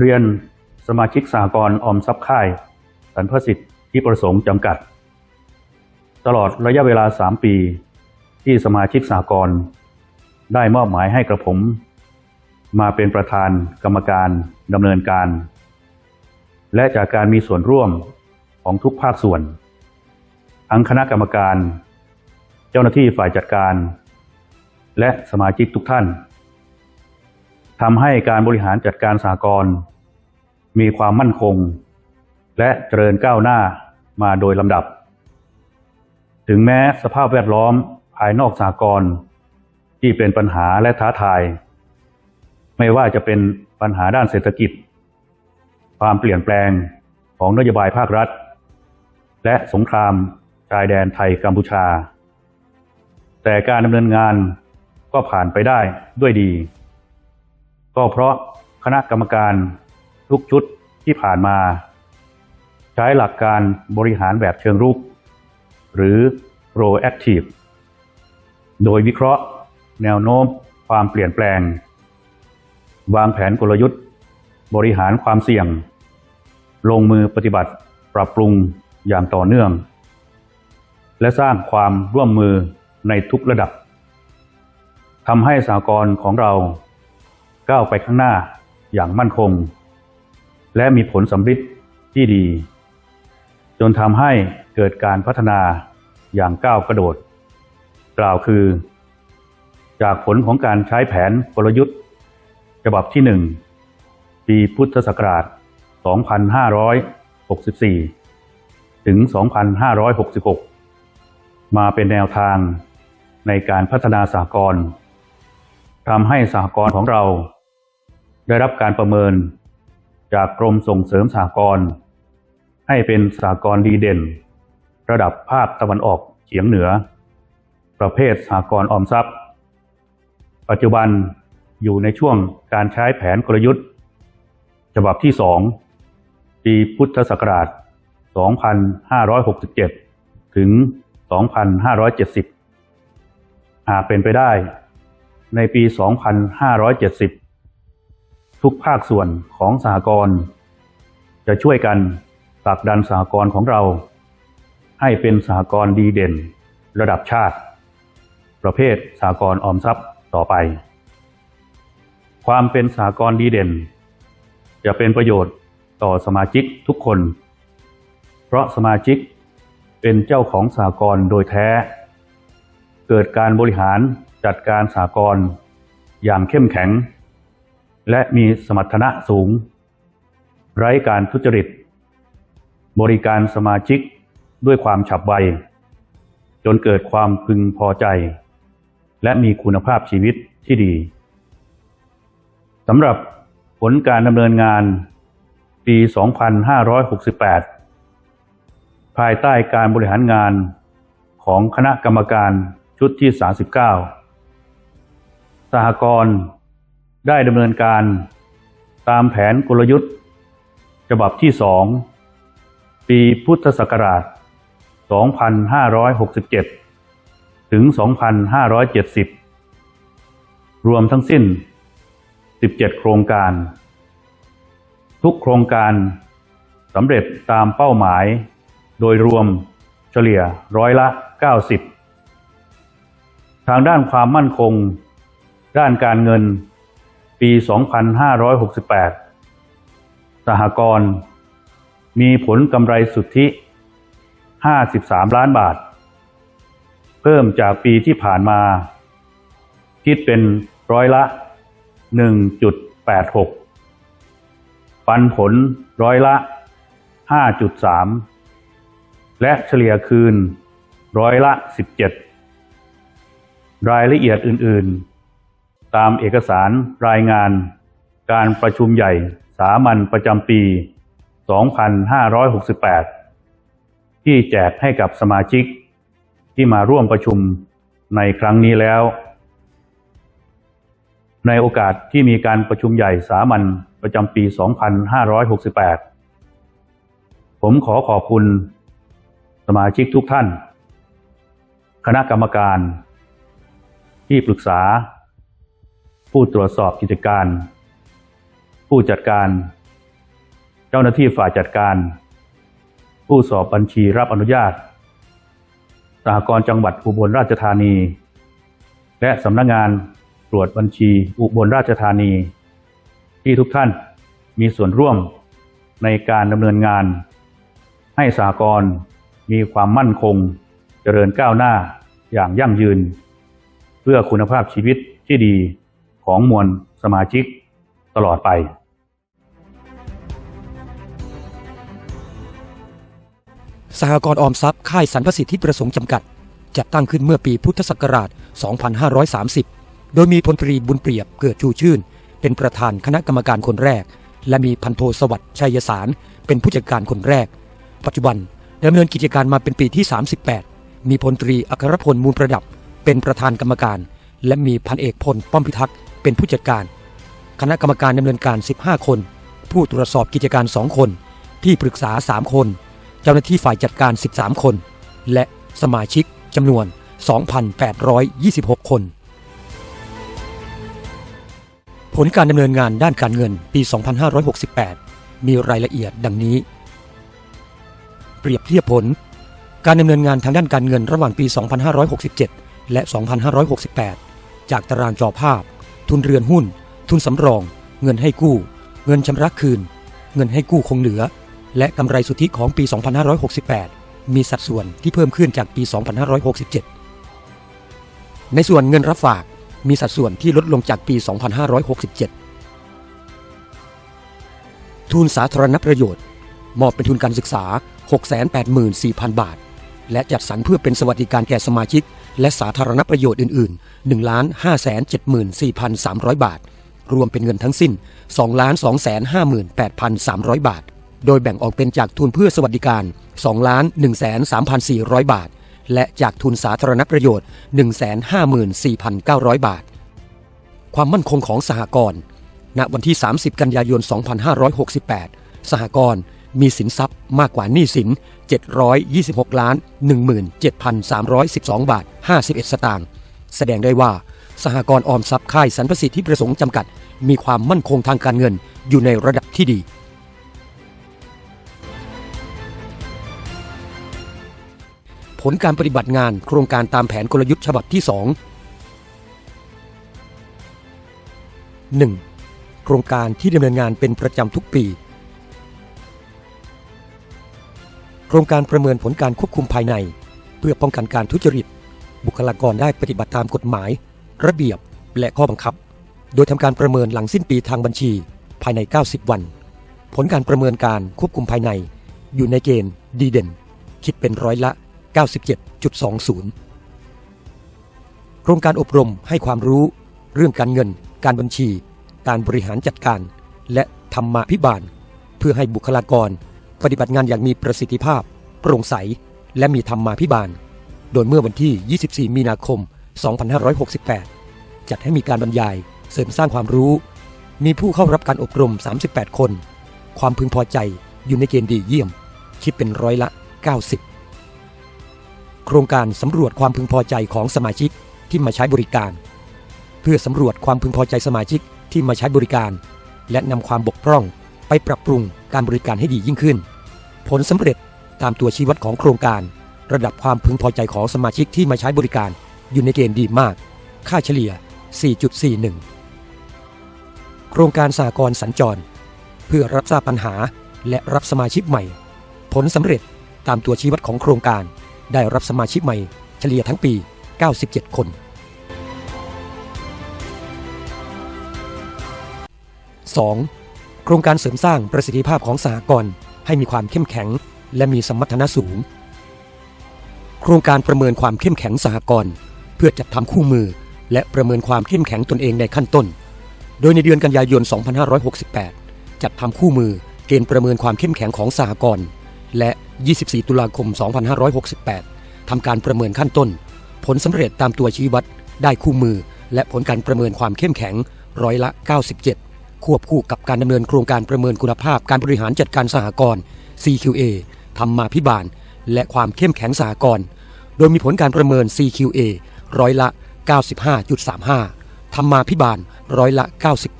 เรียนสมาชิกสหกรณ์ออมทรัพย์ค่ายสรรพสิทธิ์ที่ประสงค์จำกัด ตลอดระยะเวลา 3 ปี ที่สมาชิกสหกรณ์ได้มอบหมายให้กระผม มาเป็นประธานกรรมการดำเนินการ และจากการมีส่วนร่วมของทุกภาคส่วน ทั้งคณะกรรมการ เจ้าหน้าที่ฝ่ายจัดการ และสมาชิกทุกท่านทำให้การบริหารจัดการสากล มีความมั่นคง และเจริญก้าวหน้ามาโดยลำดับ ถึงแม้สภาพแวดล้อมภายนอกสากลที่เป็นปัญหาและท้าทาย ไม่ว่าจะเป็นปัญหาด้านเศรษฐกิจ ความเปลี่ยนแปลงของนโยบายภาครัฐ และสงครามชายแดนไทยกัมพูชา แต่การดำเนินงานก็ผ่านไปได้ด้วยดี ก็เพราะคณะกรรมการ ทุกชุดที่ผ่านมา ใช้หลักการบริหารแบบเชิงรุก หรือ proactive โดยวิเคราะห์ แนวโน้ม ความเปลี่ยนแปลง วางแผนกลยุทธ์ บริหารความเสี่ยง ลงมือปฏิบัติปรับปรุงอย่างต่อเนื่อง และสร้างความร่วมมือในทุกระดับทำให้สากลของเราก้าวไปข้างหน้าอย่างมั่นคง และมีผลสำฤทธิ์ที่ดี จนทำให้เกิดการพัฒนาอย่างก้าวกระโดด กล่าวคือ จากผลของการใช้แผนกลยุทธ์ ฉบับที่1ปีพุทธศักราช 2564 ถึง 2566 มาเป็นแนวทางในการพัฒนาสากลทำให้สหกรณ์ของเรา ได้รับการประเมิน จากกรมส่งเสริมสหกรณ์ให้เป็นสหกรณ์ดีเด่น ระดับภาคตะวันออกเฉียงเหนือ ประเภทสหกรณ์ออมทรัพย์ ปัจจุบันอยู่ในช่วงการใช้แผนกลยุทธ์ ฉบับที่ 2 ปีพุทธศักราช 2567 ถึง 2570 หากเป็นไปได้ในปี 2570 ทุกภาคส่วนของสหกรณ์จะช่วยกันผลักดันสหกรณ์ของเรา ให้เป็นสหกรณ์ดีเด่น ระดับชาติ ประเภทสหกรณ์ออมทรัพย์ต่อไป ความเป็นสหกรณ์ดีเด่น จะเป็นประโยชน์ต่อสมาชิกทุกคน เพราะสมาชิกเป็นเจ้าของสหกรณ์โดยแท้ เกิดการบริหารจัดการสากลอย่างเข้มแข็ง และมีสมรรถนะสูง ไร้การทุจริต บริการสมาชิกด้วยความฉับไว จนเกิดความพึงพอใจ และมีคุณภาพชีวิตที่ดีสำหรับผลการดำเนินงานปี 2568 ภายใต้การบริหารงานของคณะกรรมการชุดที่ 39 สหกรณ์ ได้ดำเนินการตามแผนกลยุทธ์ ฉบับที่2ปีพุทธศักราช 2567 ถึง 2570 รวมทั้งสิ้น 17 โครงการ ทุกโครงการสำเร็จตามเป้าหมาย โดยรวมเฉลี่ยร้อยละ 90 ทางด้านความมั่นคง ด้านการเงิน ปี 2568 สหกรณ์มีผลกำไรสุทธิ 53 ล้านบาท เพิ่มจากปีที่ผ่านมา คิดเป็นร้อยละ 1.86 ปันผลร้อยละ 5.3 และเฉลี่ยคืนร้อยละ 17 รายละเอียดอื่น ๆ ตามเอกสารรายงาน การประชุมใหญ่สามัญประจำปี 2568 ที่แจกให้กับสมาชิกที่มาร่วมประชุมในครั้งนี้แล้ว ในโอกาสที่มีการประชุมใหญ่สามัญประจำปี 2568 ผมขอขอบคุณสมาชิกทุกท่าน คณะกรรมการ ที่ปรึกษา ผู้ตรวจสอบกิจการ ผู้จัดการ เจ้าหน้าที่ฝ่ายจัดการ ผู้สอบบัญชีรับอนุญาตสหกรณ์จังหวัดอุบลราชธานี และสำนักงานตรวจบัญชีอุบลราชธานี ที่ทุกท่านมีส่วนร่วมในการดำเนินงาน ให้สหกรณ์มีความมั่นคง เจริญก้าวหน้าอย่างยั่งยืน เพื่อคุณภาพชีวิตที่ดี ของมวลสมาชิกตลอดไป สหกรณ์ออมทรัพย์ค่ายสรรพสิทธิประสงค์จำกัด จัดตั้งขึ้นเมื่อปีพุทธศักราช 2530 โดยมีพลตรีบุญเปรียบเกิดชูชื่น เป็นประธานคณะกรรมการคนแรก และมีพันโทสวัสดิ์ชัยสาร เป็นผู้จัดการคนแรก ปัจจุบันดำเนินกิจการมาเป็นปีที่ 38 มีพลตรีอัครพลมูลประดับ เป็นประธานกรรมการ และมีพันเอกพลป้อมพิทักษ์ เป็นผู้จัดการ คณะกรรมการดำเนินการ 15 คน ผู้ตรวจสอบกิจการ 2 คน ที่ปรึกษา 3 คน เจ้าหน้าที่ฝ่ายจัดการ 13 คน และสมาชิกจำนวน 2,826 คน ผลการดำเนินงานด้านการเงินปี 2568 มีรายละเอียดดังนี้ เปรียบเทียบผล การดำเนินงานทางด้านการเงินระหว่างปี 2567 และ 2568 จากตารางจอภาพ ทุนเรือนหุ้น ทุนสำรอง เงินให้กู้ เงินชำระคืน เงินให้กู้คงเหลือ และกำไรสุทธิของปี 2568 มีสัดส่วนที่เพิ่มขึ้นจากปี 2567 ในส่วนเงินรับฝากมีสัดส่วนที่ลดลงจากปี 2567 ทุนสาธารณประโยชน์ มอบเป็นทุนการศึกษา 684,000 บาท และจัดสรรเพื่อเป็นสวัสดิการแก่สมาชิก และสาธารณประโยชน์อื่น ๆ 1 574,300 บาท รวมเป็นเงินทั้งสิ้น 2 258,300 บาท โดยแบ่งออกเป็นจากทุนเพื่อสวัสดิการ 2 1 3,400 บาท และจากทุนสาธารณประโยชน์ 154,900 บาท ความมั่นคงของสหกรณ์ณวันที่ 30 กันยายน 2568 สหกรณ์มีสินทรัพย์มากกว่าหนี้สิน 726ล้าน17,312 บาท 51 สตางค์ แสดงได้ว่าสหกรณ์ออมทรัพย์ค่ายสรรพสิทธิประสงค์จำกัด มีความมั่นคงทางการเงินอยู่ในระดับที่ดี ผลการปฏิบัติงานโครงการตามแผนกลยุทธ์ฉบับที่ 2 1. โครงการที่ดำเนินงานเป็นประจำทุกปี โครงการประเมินผลการควบคุมภายใน เพื่อป้องกันการทุจริต บุคลากรได้ปฏิบัติตามกฎหมาย ระเบียบและข้อบังคับ โดยทำการประเมินหลังสิ้นปีทางบัญชี ภายใน 90 วัน ผลการประเมินการควบคุมภายใน อยู่ในเกณฑ์ดีเด่น คิดเป็นร้อยละ 97.20 โครงการอบรมให้ความรู้ เรื่องการเงิน การบัญชี การบริหารจัดการ และธรรมาภิบาล เพื่อให้บุคลากร ปฏิบัติงานอย่างมีประสิทธิภาพ โปร่งใส และมีธรรมาภิบาล โดยเมื่อวันที่ 24 มีนาคม 2568 จัดให้มีการบรรยายเสริมสร้างความรู้ มีผู้เข้ารับการอบรม 38 คน ความพึงพอใจอยู่ในเกณฑ์ดีเยี่ยม คิดเป็นร้อยละ 90 โครงการสำรวจความพึงพอใจของสมาชิกที่มาใช้บริการ เพื่อสำรวจความพึงพอใจสมาชิกที่มาใช้บริการ และนำความบกพร่องไปปรับปรุง การบริการให้ดียิ่งขึ้น ผลสำเร็จตามตัวชี้วัดของโครงการ ระดับความพึงพอใจของสมาชิกที่มาใช้บริการอยู่ในเกณฑ์ดีมาก ค่าเฉลี่ย 4.41 โครงการสากลสัญจร เพื่อรับทราบปัญหาและรับสมาชิกใหม่ ผลสำเร็จตามตัวชี้วัดของโครงการ ได้รับสมาชิกใหม่ เฉลี่ยทั้งปี 97 คน 2. โครงการเสริมสร้างประสิทธิภาพของสหกรณ์ให้มีความเข้มแข็ง และมีสมรรถนะสูง โครงการประเมินความเข้มแข็งสหกรณ์เพื่อจัดทำคู่มือ และประเมินความเข้มแข็งตนเองในขั้นต้น โดยในเดือนกันยายน 2568 จัดทำคู่มือเกณฑ์ประเมินความเข้มแข็งของสหกรณ์และ 24 ตุลาคม 2568 ทำการประเมินขั้นต้น ผลสำเร็จตามตัวชี้วัด ได้คู่มือ และผลการประเมินความเข้มแข็งร้อยละ 97 ควบคู่กับการดำเนินโครงการประเมินคุณภาพการบริหารจัดการสหกรณ์ CQA ธรรมมาพิบาล และความเข้มแข็งสหกรณ์ โดยมีผลการประเมิน CQA ร้อยละ 95.35 ธรรมาพิบาลร้อยละ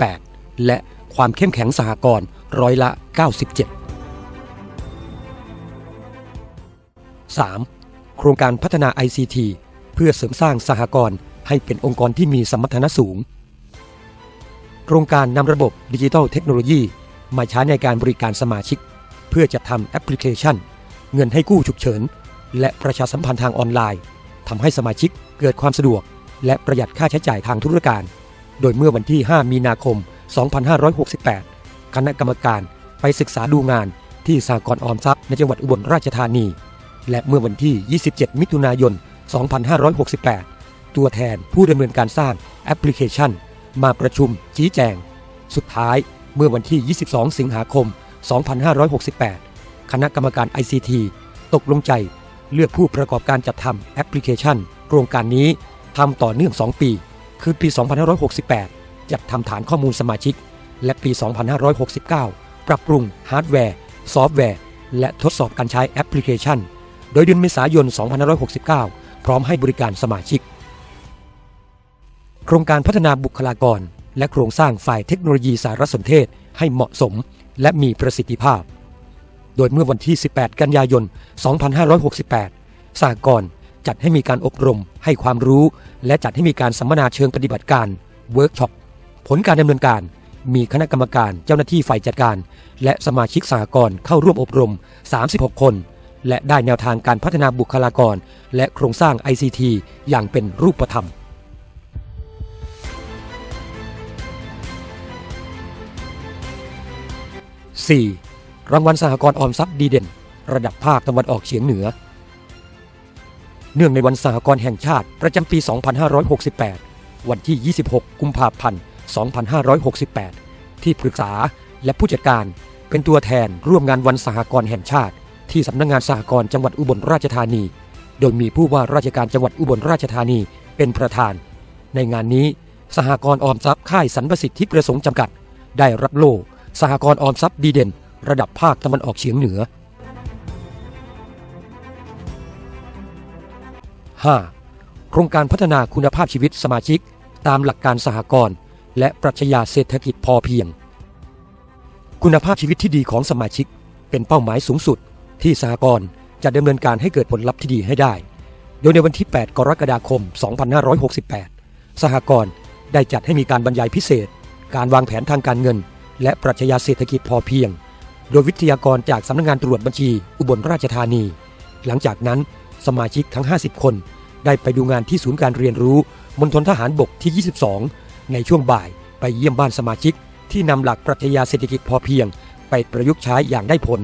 98 และความเข้มแข็งสหกรณ์ร้อยละ 97 3. โครงการพัฒนา ICT เพื่อเสริมสร้างสหกรณ์ให้เป็นองค์กรที่มีสมรรถนะสูง โครงการนำระบบดิจิทัลเทคโนโลยี มาใช้ในการบริการสมาชิก เพื่อจัดทำแอปพลิเคชัน เงินให้กู้ฉุกเฉิน และประชาสัมพันธ์ทางออนไลน์ทำให้สมาชิกเกิดความสะดวก และประหยัดค่าใช้จ่ายทางธุรการ โดยเมื่อวันที่ 5 มีนาคม 2568 คณะกรรมการไปศึกษาดูงานที่สากลออมทรัพย์ในจังหวัดอุบลราชธานี และเมื่อวันที่ 27 มิถุนายน 2568 ตัวแทนผู้ดำเนินการสร้างแอปพลิเคชัน มาประชุมชี้แจง สุดท้ายเมื่อวันที่ 22 สิงหาคม 2568 คณะกรรมการ ICT ตกลงใจเลือกผู้ประกอบการจัดทำแอปพลิเคชัน โครงการนี้ทำต่อเนื่อง 2 ปี คือปี 2568 จัดทำฐานข้อมูลสมาชิก และปี 2569 ปรับปรุงฮาร์ดแวร์ ซอฟต์แวร์ และทดสอบการใช้แอปพลิเคชัน โดยเดือนเมษายน 2569 พร้อมให้บริการสมาชิก โครงการพัฒนาบุคลากร และโครงสร้างฝ่ายเทคโนโลยีสารสนเทศให้เหมาะสมและมีประสิทธิภาพ โดยเมื่อวันที่ 18 กันยายน 2568สหกรณ์จัดให้มีการอบรม ให้ความรู้ และจัดให้มีการสัมมนาเชิงปฏิบัติการเวิร์กช็อปผลการดำเนินการ มีคณะกรรมการเจ้าหน้าที่ฝ่ายจัดการ และสมาชิกสหกรณ์เข้าร่วมอบรม 36 คน และได้แนวทางการพัฒนาบุคลากร และโครงสร้าง ICT อย่างเป็นรูปธรรม 4. รางวัลสหกรณ์ออมทรัพย์ดีเด่น ระดับภาคตะวันออกเฉียงเหนือ เนื่องในวันสหกรณ์แห่งชาติประจำปี 2568 วันที่ 26 กุมภาพันธ์ 2568 ที่ปรึกษาและผู้จัดการเป็นตัวแทนร่วมงานวันสหกรณ์แห่งชาติ ที่สำนักงงานสหกรณ์จังหวัดอุบลราชธานี โดยมีผู้ว่าราชการจังหวัดอุบลราชธานีเป็นประธาน ในงานนี้สหกรณ์ออมทรัพย์ค่ายสรรประสิทธิประสงค์จำกัด ได้รับโล่ สหกรณ์ออมทรัพย์ดีเด่น ระดับภาคตะวันออกเฉียงเหนือ 5. โครงการพัฒนาคุณภาพชีวิตสมาชิก ตามหลักการสหกรณ์และปรัชญาเศรษฐกิจพอเพียง คุณภาพชีวิตที่ดีของสมาชิก เป็นเป้าหมายสูงสุด ที่สหกรณ์จะดำเนินการให้เกิดผลลัพธ์ที่ดีให้ได้ โดยในวันที่ 8 กรกฎาคม 2568 สหกรณ์ได้จัดให้มีการบรรยายพิเศษ การวางแผนทางการเงิน และปรัชญาเศรษฐกิจพอเพียง โดยวิทยากรจากสำนักงานตรวจบัญชีอุบลราชธานี หลังจากนั้นสมาชิกทั้ง 50 คน ได้ไปดูงานที่ศูนย์การเรียนรู้มณฑลทหารบกที่ 22 ในช่วงบ่ายไปเยี่ยมบ้านสมาชิก ที่นำหลักปรัชญาเศรษฐกิจพอเพียง ไปประยุกต์ใช้อย่างได้ผล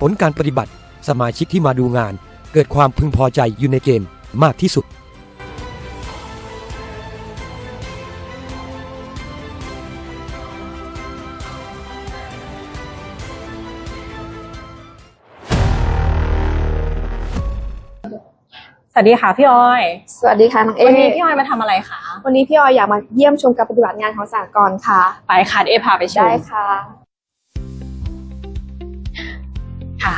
ผลการปฏิบัติ สมาชิกที่มาดูงาน เกิดความพึงพอใจอยู่ในเกณฑ์มากที่สุด สวัสดีค่ะพี่ออย สวัสดีค่ะน้องเอวันนี้พี่ออยมาทำอะไรคะ วันนี้พี่ออยอยากมาเยี่ยมชมการปฏิบัติงานของสหกรณ์ค่ะ ไปค่ะเอพาไปชมได้ค่ะ ค่ะ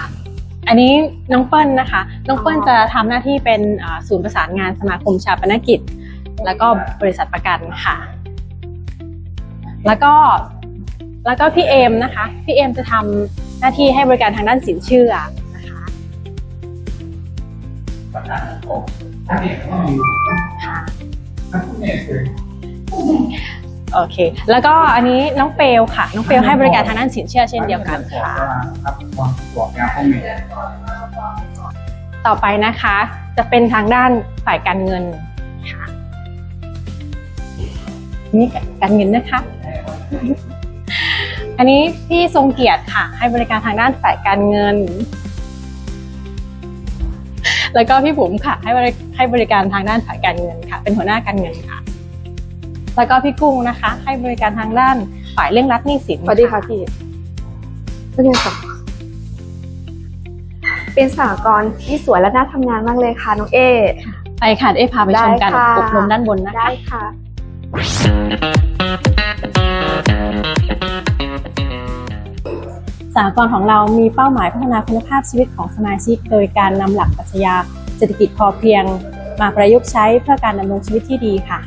อันนี้น้องเปิ้ลนะคะ น้องเปิ้ลจะทำหน้าที่เป็นอ่าศูนย์ประสานงานสมาคมชาปนกิจ แล้วก็บริษัทประกันค่ะ แล้วก็แล้วก็พี่เอมนะคะ พี่เอมจะทำหน้าที่ให้บริการทางด้านสินเชื่อ นะคะโอเค แล้วก็อันนี้น้องเปลวค่ะ น้องเปลวให้บริการทางด้านสินเชื่อเช่นเดียวกันค่ะครับความบอกงานข้อมูลต่อไปนะคะ จะเป็นทางด้านฝ่ายการเงินค่ะนี่การเงินนะคะ อันนี้พี่ทรงเกียรติค่ะ ให้บริการทางด้านฝ่ายการเงิน แล้วก็พี่บุ๋มค่ะให้บริให้บริการทางด้านฝ่ายการเงินค่ะ เป็นหัวหน้าการเงินค่ะ แล้วก็พี่กุ้งนะคะ ให้บริการทางด้านฝ่ายเร่งรัดหนี้สินสวัสดีค่ะพี่เป็นไงคะเป็นสหกรณ์ที่สวยและน่าทำงานมากเลยค่ะน้องเอไปค่ะเอ้พาไปชมกันได้ค่ะอบรมด้านบนนะคะได้ค่ะ หกรณ์ของเรามีเป้าหมายพัฒนาคุณภาพชีวิตของสมาชิก โดยการนำหลักปรัชญาเศรษฐกิจพอเพียง มาประยุกต์ใช้เพื่อการดำรงชีวิตที่ดีค่ะ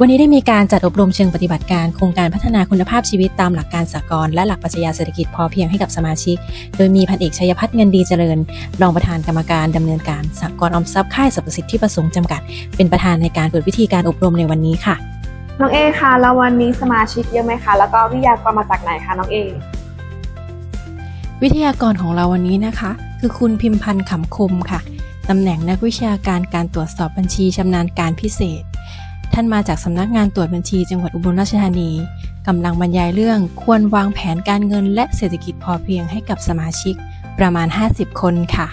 วันนี้ได้มีการจัดอบรมเชิงปฏิบัติการโครงการพัฒนาคุณภาพชีวิตตามหลักการสากลและหลักปรัชญาเศรษฐกิจพอเพียงให้กับสมาชิก โดยมีพันเอกชัยพัฒน์เงินดีเจริญ รองประธานกรรมการดำเนินการสากลออมทรัพย์ค่ายสรรพสิทธิประสงค์จำกัด เป็นประธานในการเปิดวิธีการอบรมในวันนี้ค่ะ น้องเอค่ะแล้ววันนี้สมาชิกเยอะไหมคะ แล้วก็วิทยากรมาจากไหนคะน้องเอ วิทยากรของเราวันนี้นะคะ คือคุณพิมพันธ์ขำคมค่ะตำแหน่งนักวิชาการการตรวจสอบบัญชีชำนาญการพิเศษ ท่านมาจากสำนักงานตรวจบัญชีจังหวัดอุบลราชธานีกำลังบรรยายเรื่องควรวางแผนการเงินและเศรษฐกิจพอเพียงให้กับสมาชิกประมาณ 50 คนค่ะ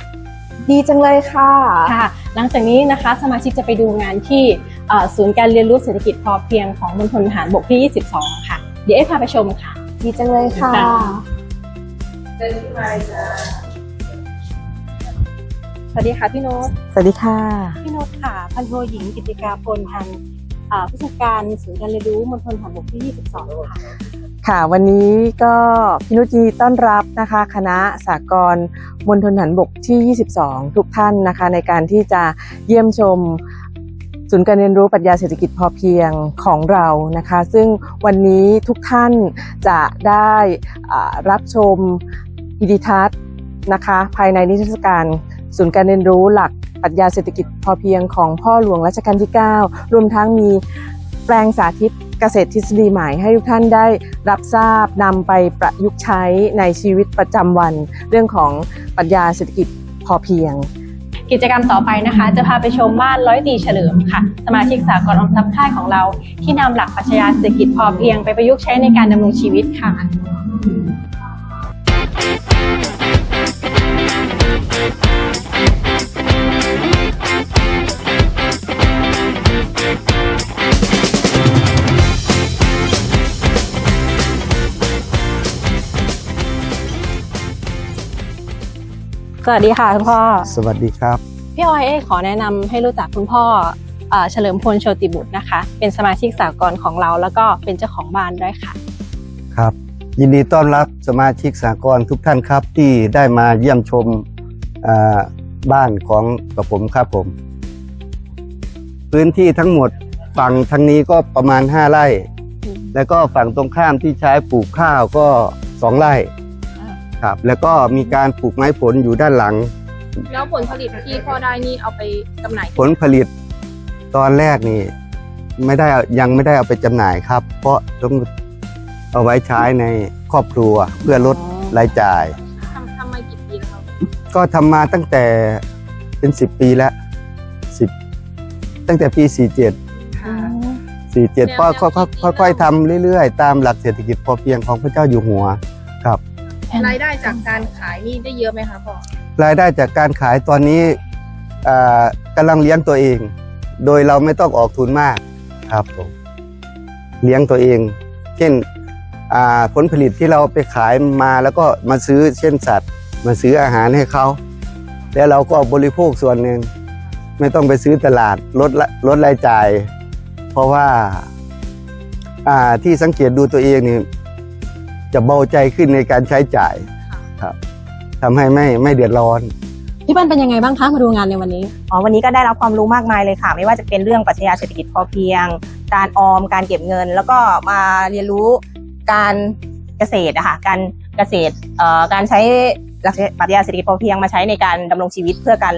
ดีจังเลยค่ะ ค่ะ หลังจากนี้นะคะสมาชิกจะไปดูงานที่เอ่อ ศูนย์การเรียนรู้เศรษฐกิจพอเพียงของมณฑลทหารบกที่ 22 ค่ะ เดี๋ยวเอ๊พาไปชมค่ะ ดีจังเลยค่ะค่ะสวัสดีค่ะพี่โน้ตสวัสดีค่ะ พี่โน้ตค่ะ พันโทหญิงกิติกาพลพันธ์อ่าผู้จัดการศูนย์การเรียนรู้มณฑลทหารบกที่ 22 ค่ะค่ะวันนี้ก็พี่นุชยินดีต้อนรับนะคะ คณะสากลมณฑลฐานบกที่ 22 ทุกท่านนะคะ ในการที่จะเยี่ยมชม ศูนย์การเรียนรู้ปรัชญาเศรษฐกิจพอเพียงของเรานะคะ ซึ่งวันนี้ทุกท่านจะได้รับชมวิดีทัศน์นะคะภายในนิทรรศการศูนย์การเรียนรู้หลักปรัชญาเศรษฐกิจพอเพียงของพ่อหลวงรัชกาลที่ 9 รวมทั้งมีแปลงสาธิตเกษตรทฤษฎีใหม่ให้ทุกท่านได้รับทราบนำไปประยุกต์ใช้ในชีวิตประจำวัน เรื่องของปรัชญาเศรษฐกิจพอเพียง กิจกรรมต่อไปนะคะ จะพาไปชมบ้านร้อยตีเฉลิมค่ะ สมาชิกสากลออมทรัพย์ค่ายของเรา ที่นำหลักปรัชญาเศรษฐกิจพอเพียงไปประยุกต์ใช้ในการดำรงชีวิตค่ะ สวัสดีค่ะคุณพ่อ สวัสดีครับ พี่ออยเอ้ขอแนะนำให้รู้จักคุณพ่อเอ่อเฉลิมพลโชติบุตรนะคะ เป็นสมาชิกสากลของเราแล้วก็เป็นเจ้าของบ้านด้วยค่ะ ครับ ยินดีต้อนรับสมาชิกสากลทุกท่านครับที่ได้มาเยี่ยมชมอ่าบ้านของกับผมครับผม พื้นที่ทั้งหมดฝั่งทางนี้ก็ประมาณ 5 ไร่ แล้วก็ฝั่งตรงข้ามที่ใช้ปลูกข้าวก็ 2 ไร่ ครับ แล้วก็มีการปลูกไม้ผลอยู่ด้านหลัง แล้วผลผลิตที่พ่อได้นี่เอาไปจำหน่ายผลผลิตตอนแรกนี่ ไม่ได้ยังไม่ได้เอาไปจำหน่ายครับ เพราะต้องเอาไว้ใช้ในครอบครัวเพื่อลดรายจ่าย ทำทำมากี่ปีแล้วครับก็ทำมาตั้งแต่เป็นสิบปีแล้วสิบตั้งแต่ปีสี่เจ็ดสี่เจ็ดก็ค่อยๆทำเรื่อยๆ ตามหลักเศรษฐกิจพอเพียงของพระเจ้าอยู่หัวครับ รายได้จากการขายนี่ได้เยอะไหมคะพ่อรายได้จากการขายตอนนี้อ่ากำลังเลี้ยงตัวเอง โดยเราไม่ต้องออกทุนมากครับผมเลี้ยงตัวเอง เช่นอ่าผลผลิตที่เราไปขายมาแล้วก็มาซื้อเช่นสัตว์ มาซื้ออาหารให้เขาแล้วเราก็บริโภคส่วนหนึ่งไม่ต้องไปซื้อตลาดลดละลดรายจ่าย เพราะว่าอ่าที่สังเกตดูตัวเองนี่ จะเบาใจขึ้นในการใช้จ่ายครับทำให้ไม่ไม่เดือดร้อน พี่เปิ้ลเป็นยังไงบ้างคะมาดูงานในวันนี้ อ๋อวันนี้ก็ได้รับความรู้มากมายเลยค่ะ ไม่ว่าจะเป็นเรื่องปรัชญาเศรษฐกิจพอเพียง การออมการเก็บเงิน แล้วก็มาเรียนรู้การเกษตรอะค่ะการเกษตรเอ่อการใช้หลักปรัชญาเศรษฐกิจพอเพียงมาใช้ในการดำรงชีวิตเพื่อการ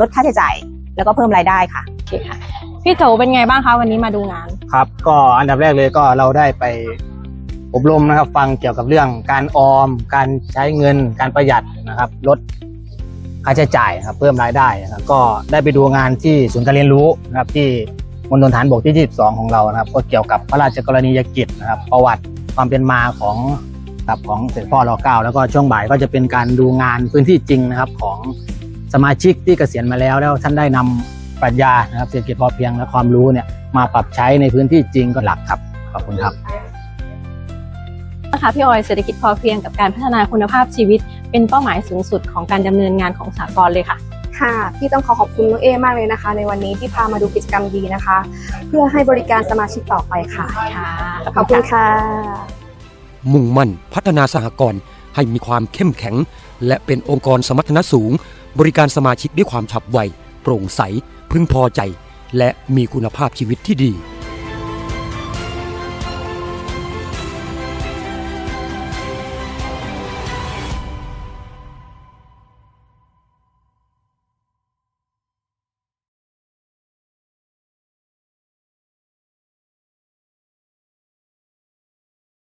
ลดค่าใช้จ่าย แล้วก็เพิ่มรายได้ค่ะโอเคค่ะพี่โจเป็นไงบ้างคะวันนี้มาดูงาน ครับ ก็อันดับแรกเลยก็เราได้ไป อบรมนะครับ ฟังเกี่ยวกับเรื่องการออม การใช้เงิน การประหยัดนะครับ ลดค่าใช้จ่ายครับ เพิ่มรายได้นะครับก็ได้ไปดูงานที่ศูนย์การเรียนรู้นะครับ ที่มณฑลฐานบกที่ 22 ของเรานะครับ ก็เกี่ยวกับพระราชกรณียกิจนะครับ ประวัติความเป็นมาของกับของเสด็จพ่อรอเก้าแล้วก็ช่วงบ่ายก็จะเป็นการดูงานพื้นที่จริงนะครับของสมาชิกที่เกษียณมาแล้วแล้วท่านได้นำปรัชญานะครับเศรษฐกิจพอเพียงและความรู้เนี่ยมาปรับใช้ในพื้นที่จริงก็หลักครับขอบคุณครับ นะคะพี่ออยเศรษฐกิจพอเพียงกับการพัฒนาคุณภาพชีวิต เป็นเป้าหมายสูงสุดของการดำเนินงานของสากลเลยค่ะค่ะพี่ต้องขอขอบคุณน้องเอมากเลยนะคะ ในวันนี้ที่พามาดูกิจกรรมดีนะคะ เพื่อให้บริการสมาชิกต่อไปค่ะค่ะขอบคุณค่ะ มุ่งมั่นพัฒนาสหกรณ์ให้มีความเข้มแข็ง และเป็นองค์กรสมรรถนะสูง บริการสมาชิกด้วยความฉับไว โปร่งใส พึงพอใจ และมีคุณภาพชีวิตที่ดี